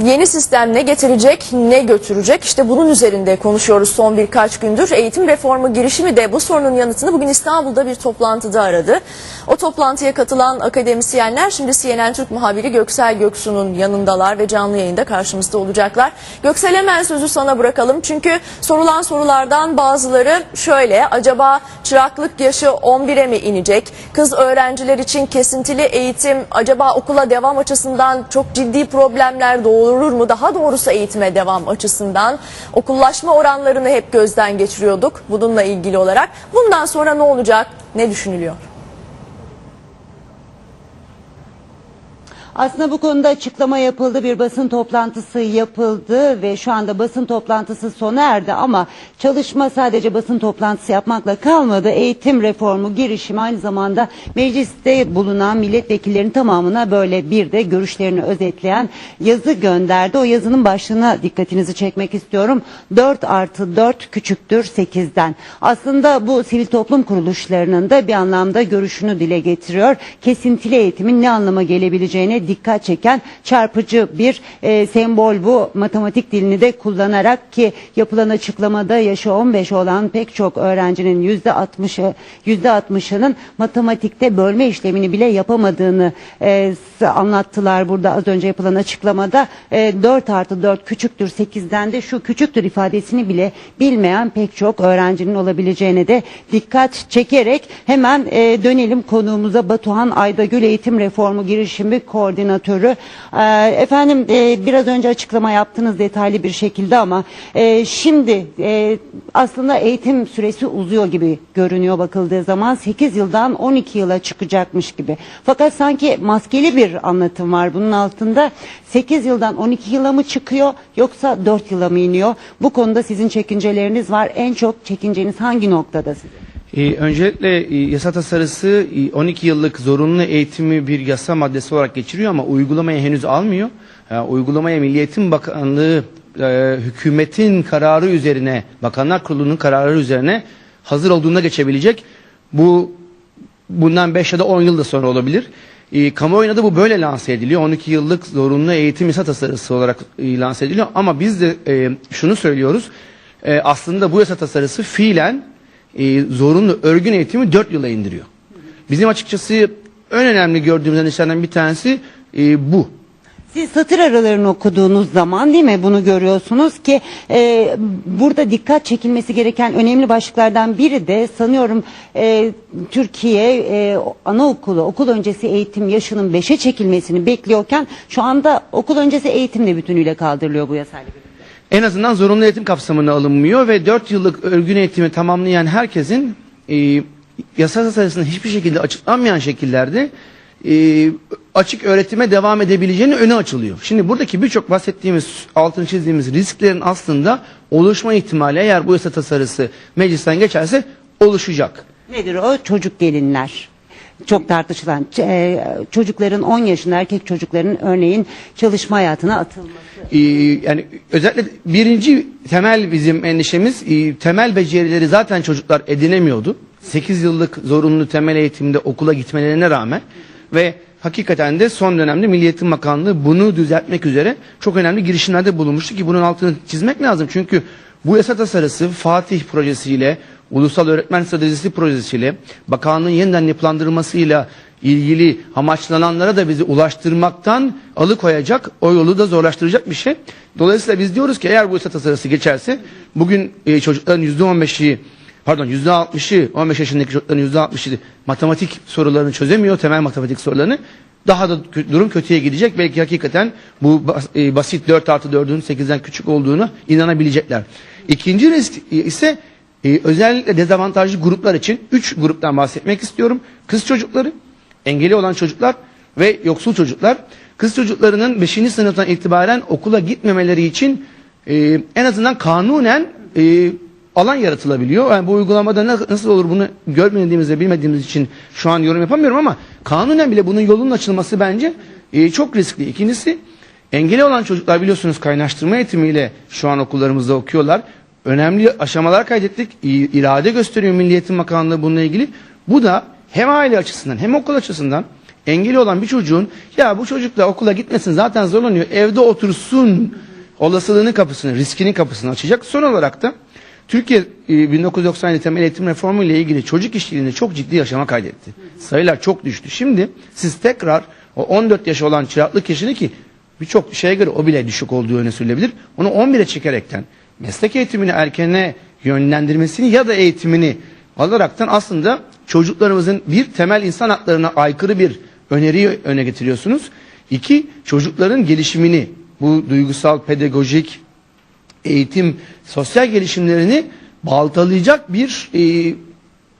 Yeni sistem ne getirecek, ne götürecek? İşte bunun üzerinde konuşuyoruz son birkaç gündür. Eğitim reformu girişimi de bu sorunun yanıtını bugün İstanbul'da bir toplantıda aradı. O toplantıya katılan akademisyenler şimdi CNN Türk muhabiri Göksel Göksu'nun yanındalar ve canlı yayında karşımızda olacaklar. Göksel hemen sözü sana bırakalım. Çünkü sorulan sorulardan bazıları şöyle. Acaba çıraklık yaşı 11'e mi inecek? Kız öğrenciler için kesintili eğitim acaba okula devam açısından çok ciddi problemler doğurur mu? Daha doğrusu eğitime devam açısından okullaşma oranlarını hep gözden geçiriyorduk bununla ilgili olarak. Bundan sonra ne olacak? Ne düşünülüyor? Aslında bu konuda açıklama yapıldı, bir basın toplantısı yapıldı ve şu anda basın toplantısı sona erdi ama çalışma sadece basın toplantısı yapmakla kalmadı. Eğitim reformu girişimi aynı zamanda mecliste bulunan milletvekillerinin tamamına böyle bir de görüşlerini özetleyen yazı gönderdi. O yazının başlığına dikkatinizi çekmek istiyorum. 4 artı 4 küçüktür 8'den. Aslında bu sivil toplum kuruluşlarının da bir anlamda görüşünü dile getiriyor. Kesintili eğitimin ne anlama gelebileceğine dikkat çeken çarpıcı bir e, sembol bu matematik dilini de kullanarak ki yapılan açıklamada yaşı 15 olan pek çok öğrencinin %60'ı %60'ının matematikte bölme işlemini bile yapamadığını e, anlattılar burada az önce yapılan açıklamada e, 4 artı 4 küçüktür 8'den de şu küçüktür ifadesini bile bilmeyen pek çok öğrencinin olabileceğine de dikkat çekerek hemen e, dönelim konuğumuza Batuhan Aydagül Eğitim Reformu Girişimi Koordinatörü. E, efendim e, biraz önce açıklama yaptınız detaylı bir şekilde ama e, şimdi e, aslında eğitim süresi uzuyor gibi görünüyor bakıldığı zaman 8 yıldan 12 yıla çıkacakmış gibi. Fakat sanki maskeli bir anlatım var bunun altında. 8 yıldan 12 yıla mı çıkıyor yoksa 4 yıla mı iniyor? Bu konuda sizin çekinceleriniz var. En çok çekinceniz hangi noktada sizin? Ee, öncelikle e, yasa tasarısı e, 12 yıllık zorunlu eğitimi bir yasa maddesi olarak geçiriyor ama uygulamaya henüz almıyor. E, uygulamaya Milli Bakanlığı e, hükümetin kararı üzerine, Bakanlar Kurulu'nun kararı üzerine hazır olduğunda geçebilecek. Bu bundan 5 ya da 10 yıl da sonra olabilir. E, kamuoyuna da bu böyle lanse ediliyor. 12 yıllık zorunlu eğitim yasa tasarısı olarak e, lanse ediliyor. Ama biz de e, şunu söylüyoruz. E, aslında bu yasa tasarısı fiilen e, zorunlu örgün eğitimi 4 yıla indiriyor. Bizim açıkçası en önemli gördüğümüz endişelerden bir tanesi e, bu. Siz satır aralarını okuduğunuz zaman değil mi bunu görüyorsunuz ki e, burada dikkat çekilmesi gereken önemli başlıklardan biri de sanıyorum e, Türkiye e, anaokulu okul öncesi eğitim yaşının 5'e çekilmesini bekliyorken şu anda okul öncesi eğitim de bütünüyle kaldırılıyor bu yasayla. En azından zorunlu eğitim kapsamına alınmıyor ve 4 yıllık örgün eğitimi tamamlayan herkesin e, yasa tasarısında hiçbir şekilde açıklanmayan şekillerde e, açık öğretime devam edebileceğinin önü açılıyor. Şimdi buradaki birçok bahsettiğimiz, altını çizdiğimiz risklerin aslında oluşma ihtimali eğer bu yasa tasarısı meclisten geçerse oluşacak. Nedir o? Çocuk gelinler. Çok tartışılan e, çocukların 10 yaşında erkek çocukların örneğin çalışma hayatına atılması. Ee, yani özellikle birinci temel bizim endişemiz e, temel becerileri zaten çocuklar edinemiyordu. 8 yıllık zorunlu temel eğitimde okula gitmelerine rağmen ve hakikaten de son dönemde Milli Eğitim Bakanlığı bunu düzeltmek üzere çok önemli girişimlerde bulunmuştu ki bunun altını çizmek lazım. Çünkü bu yasa tasarısı Fatih projesiyle, Ulusal Öğretmen Stratejisi projesiyle, bakanlığın yeniden yapılandırılmasıyla ilgili amaçlananlara da bizi ulaştırmaktan alıkoyacak, o yolu da zorlaştıracak bir şey. Dolayısıyla biz diyoruz ki eğer bu yasa tasarısı geçerse bugün e, çocukların %15'i pardon %60'ı 15 yaşındaki çocukların %60'ı matematik sorularını çözemiyor, temel matematik sorularını. Daha da durum kötüye gidecek. Belki hakikaten bu e, basit 4 artı 4'ün 8'den küçük olduğunu inanabilecekler. İkinci risk ise e, özellikle dezavantajlı gruplar için 3 gruptan bahsetmek istiyorum. Kız çocukları, engeli olan çocuklar ve yoksul çocuklar. Kız çocuklarının 5. sınıftan itibaren okula gitmemeleri için e, en azından kanunen e, alan yaratılabiliyor. Yani bu uygulamada na- nasıl olur bunu görmediğimiz ve bilmediğimiz için şu an yorum yapamıyorum ama kanunen bile bunun yolunun açılması bence e, çok riskli. İkincisi engeli olan çocuklar biliyorsunuz kaynaştırma eğitimiyle şu an okullarımızda okuyorlar. Önemli aşamalar kaydettik. İrade gösteriyor Milli Eğitim Bakanlığı bununla ilgili. Bu da hem aile açısından hem okul açısından engeli olan bir çocuğun ya bu çocuk da okula gitmesin zaten zorlanıyor evde otursun olasılığının kapısını, riskinin kapısını açacak. Son olarak da Türkiye e, 1997 temel eğitim reformu ile ilgili çocuk işçiliğinde çok ciddi yaşama kaydetti. Sayılar çok düştü. Şimdi siz tekrar o 14 yaş olan çıraklık yaşını ki birçok şeye göre o bile düşük olduğu öne sürülebilir. Onu 11'e çekerekten meslek eğitimini erkene yönlendirmesini ya da eğitimini alaraktan aslında çocuklarımızın bir temel insan haklarına aykırı bir öneriyi öne getiriyorsunuz. İki, çocukların gelişimini, bu duygusal, pedagojik, eğitim, sosyal gelişimlerini baltalayacak bir e,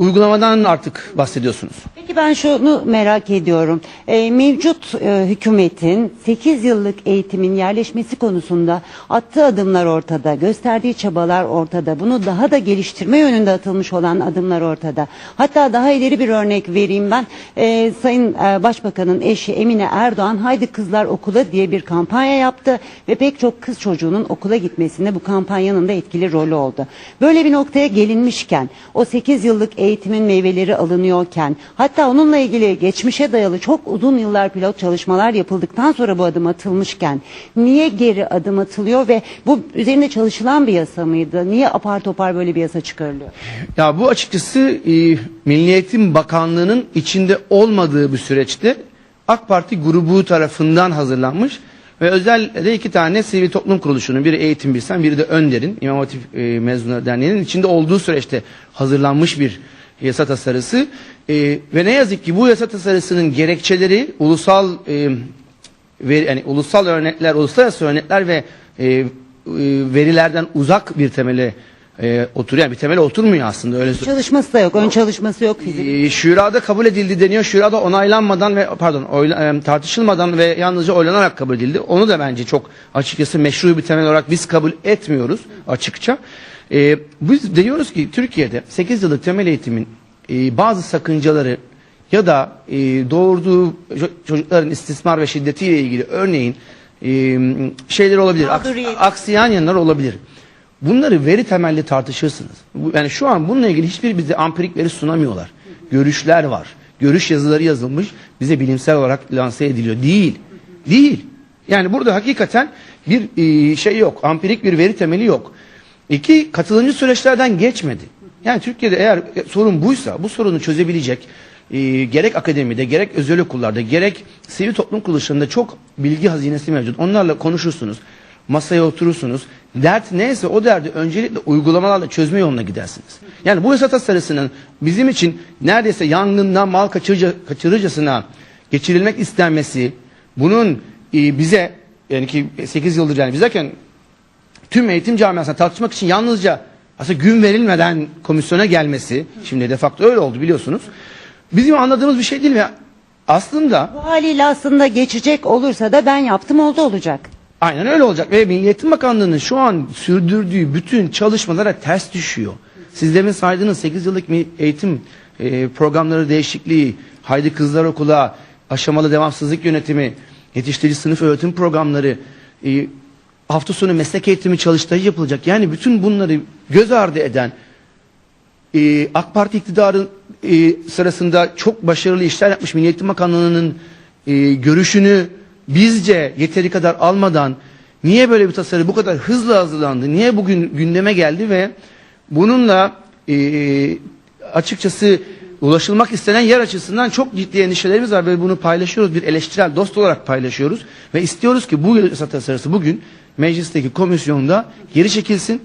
uygulamadan artık bahsediyorsunuz. Peki ben şunu merak ediyorum. Ee, mevcut e, hükümetin 8 yıllık eğitimin yerleşmesi konusunda attığı adımlar ortada, gösterdiği çabalar ortada. Bunu daha da geliştirme yönünde atılmış olan adımlar ortada. Hatta daha ileri bir örnek vereyim ben. Ee, Sayın e, Başbakanın eşi Emine Erdoğan Haydi Kızlar Okula diye bir kampanya yaptı ve pek çok kız çocuğunun okula gitmesinde bu kampanyanın da etkili rolü oldu. Böyle bir noktaya gelinmişken o 8 yıllık eğitimin meyveleri alınıyorken hatta onunla ilgili geçmişe dayalı çok uzun yıllar pilot çalışmalar yapıldıktan sonra bu adım atılmışken niye geri adım atılıyor ve bu üzerinde çalışılan bir yasa mıydı? Niye apar topar böyle bir yasa çıkarılıyor? Ya bu açıkçası e, Milli Eğitim Bakanlığı'nın içinde olmadığı bir süreçte AK Parti grubu tarafından hazırlanmış ve özel iki tane sivil toplum kuruluşunun biri Eğitim Bilsen biri de Önder'in İmam Hatip e, Mezunları Derneği'nin içinde olduğu süreçte hazırlanmış bir yasa tasarısı E, ve ne yazık ki bu yasa tasarısının gerekçeleri ulusal e, veri, yani ulusal örnekler, uluslararası örnekler ve e, e, verilerden uzak bir temele e, oturuyor. Yani bir temele oturmuyor aslında öyle. Çalışması da yok, ön çalışması yok fizik. E, şurada kabul edildi deniyor. Şurada onaylanmadan ve pardon oyla- e, tartışılmadan ve yalnızca oylanarak kabul edildi. Onu da bence çok açıkçası meşru bir temel olarak biz kabul etmiyoruz açıkça. E, biz diyoruz ki Türkiye'de 8 yıllık temel eğitimin e, bazı sakıncaları ya da e, doğurduğu ço- çocukların istismar ve şiddetiyle ilgili örneğin e, şeyler olabilir. aks- aksayan yanlar olabilir. Bunları veri temelli tartışırsınız. Yani şu an bununla ilgili hiçbir bize ampirik veri sunamıyorlar. Görüşler var. Görüş yazıları yazılmış. Bize bilimsel olarak lanse ediliyor. Değil. Değil. Yani burada hakikaten bir e, şey yok. Ampirik bir veri temeli yok. İki, katılımcı süreçlerden geçmedi. Yani Türkiye'de eğer sorun buysa bu sorunu çözebilecek e, gerek akademide gerek özel okullarda gerek sivil toplum kuruluşlarında çok bilgi hazinesi mevcut. Onlarla konuşursunuz. Masaya oturursunuz. Dert neyse o derdi öncelikle uygulamalarla çözme yoluna gidersiniz. Yani bu yasa tasarısının bizim için neredeyse yangından mal kaçırıcı, kaçırıcısına geçirilmek istenmesi bunun e, bize yani ki 8 yıldır yani biz tüm eğitim camiasına tartışmak için yalnızca aslında gün verilmeden komisyona gelmesi şimdi de facto öyle oldu biliyorsunuz. Bizim anladığımız bir şey değil ve aslında Bu haliyle aslında geçecek olursa da ben yaptım oldu olacak. aynen öyle olacak ve Milli Eğitim Bakanlığı'nın şu an sürdürdüğü bütün çalışmalara ters düşüyor. Siz demin saydığınız 8 yıllık mi- eğitim e, programları değişikliği, Haydi Kızlar Okula, aşamalı devamsızlık yönetimi, yetiştirici sınıf öğretim programları, e, hafta sonu meslek eğitimi çalıştayı yapılacak. Yani bütün bunları göz ardı eden e, AK Parti iktidarı e, sırasında çok başarılı işler yapmış Milli Eğitim Bakanlığı'nın e, görüşünü bizce yeteri kadar almadan niye böyle bir tasarı bu kadar hızlı hazırlandı? Niye bugün gündeme geldi ve bununla e, açıkçası ulaşılmak istenen yer açısından çok ciddi endişelerimiz var ve bunu paylaşıyoruz. Bir eleştirel dost olarak paylaşıyoruz ve istiyoruz ki bu yasa tasarısı bugün meclisteki komisyonda geri çekilsin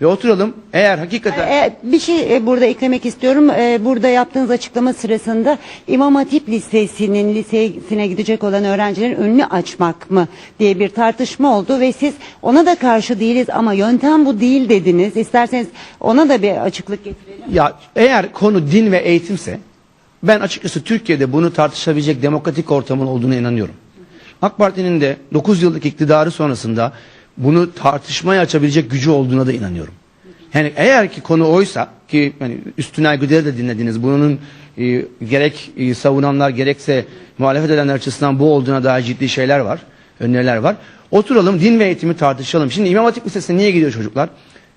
ve oturalım. Eğer hakikaten E, bir şey e, burada eklemek istiyorum. E, burada yaptığınız açıklama sırasında İmam Hatip Lisesi'nin lisesine gidecek olan öğrencilerin önünü açmak mı diye bir tartışma oldu ve siz ona da karşı değiliz ama yöntem bu değil dediniz. İsterseniz ona da bir açıklık getirelim. Ya eğer konu din ve eğitimse ben açıkçası Türkiye'de bunu tartışabilecek demokratik ortamın olduğuna inanıyorum. AK Parti'nin de 9 yıllık iktidarı sonrasında bunu tartışmaya açabilecek gücü olduğuna da inanıyorum. Yani eğer ki konu oysa ki yani Üstün Aygüder'i de dinlediniz. Bunun e, gerek e, savunanlar gerekse muhalefet edenler açısından bu olduğuna dair ciddi şeyler var. Öneriler var. Oturalım din ve eğitimi tartışalım. Şimdi İmam Hatip Lisesi'ne niye gidiyor çocuklar?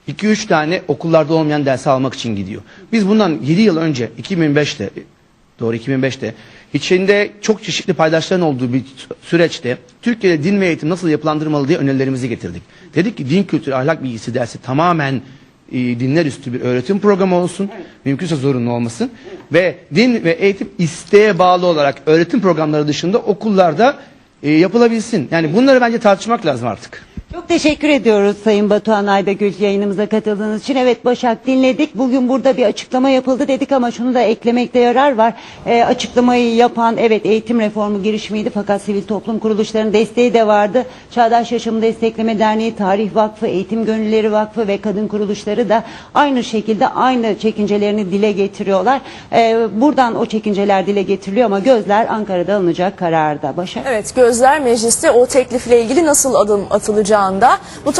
2-3 tane okullarda olmayan dersi almak için gidiyor. Biz bundan 7 yıl önce 2005'te doğru 2005'te içinde çok çeşitli paydaşların olduğu bir süreçte Türkiye'de din ve eğitim nasıl yapılandırmalı diye önerilerimizi getirdik. Dedik ki din kültürü ahlak bilgisi dersi tamamen e, dinler üstü bir öğretim programı olsun. Mümkünse zorunlu olmasın. Ve din ve eğitim isteğe bağlı olarak öğretim programları dışında okullarda e, yapılabilsin. Yani bunları bence tartışmak lazım artık. Çok teşekkür ediyoruz Sayın Batuhan Aydagül yayınımıza katıldığınız için. Evet Başak dinledik. Bugün burada bir açıklama yapıldı dedik ama şunu da eklemekte yarar var. Ee, açıklamayı yapan evet eğitim reformu girişimiydi fakat sivil toplum kuruluşlarının desteği de vardı. Çağdaş Yaşamı Destekleme Derneği, Tarih Vakfı, Eğitim Gönülleri Vakfı ve kadın kuruluşları da aynı şekilde aynı çekincelerini dile getiriyorlar. Ee, buradan o çekinceler dile getiriliyor ama gözler Ankara'da alınacak kararda. Başak. Evet gözler mecliste o teklifle ilgili nasıl adım atılacağında bu